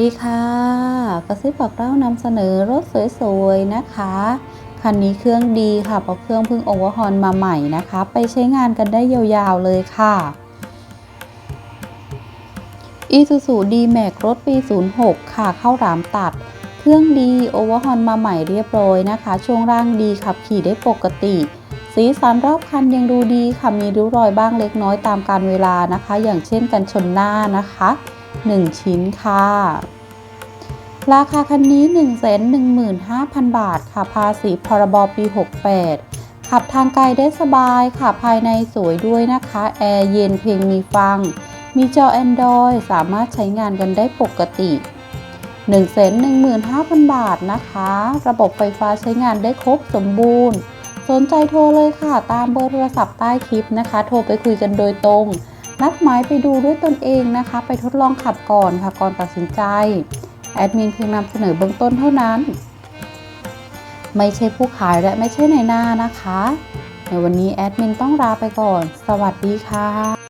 ดีค่ะ กระซิบบอกเล่านำเสนอรถสวยๆนะคะ คันนี้เครื่องดีค่ะเพราะเครื่องเพิ่งโอเวอร์ฮอนมาใหม่นะคะ ไปใช้งานกันได้ยาวๆเลยค่ะ Isuzu D-Max รถปี 06 ค่ะ เข้าหลามตัด เครื่องดีโอเวอร์ฮอนมาใหม่เรียบร้อยนะคะ ช่วงล่างดีขับขี่ได้ปกติ สีสันรอบคันยังดูดีค่ะ มีริ้วรอยบ้างเล็กน้อยตามการเวลานะคะ อย่างเช่นกันชนหน้านะคะ 1 ชิ้นค่ะ ราคาคันนี้ 115,000 บาทค่ะ ภาษีพรบปี 68 ขับทางไกลได้สบายค่ะ ภายในสวยด้วยนะคะ แอร์เย็นเพลงมีฟัง มีจอ Android สามารถใช้งานกันได้ปกติ 115,000 บาทนะคะ ระบบไฟฟ้าใช้งานได้ครบสมบูรณ์ สนใจโทรเลยค่ะ ตามเบอร์โทรศัพท์ใต้คลิปนะคะ โทรไปคุยกันโดยตรง นัดหมายไปดูด้วยตนเองนะคะ ไปทดลองขับก่อนค่ะก่อนตัดสินใจ แอดมินเพียงนำเสนอเบื้องต้นเท่านั้น ไม่ใช่ผู้ขายและไม่ใช่ในหน้านะคะ ในวันนี้แอดมินต้องลาไปก่อน สวัสดีค่ะ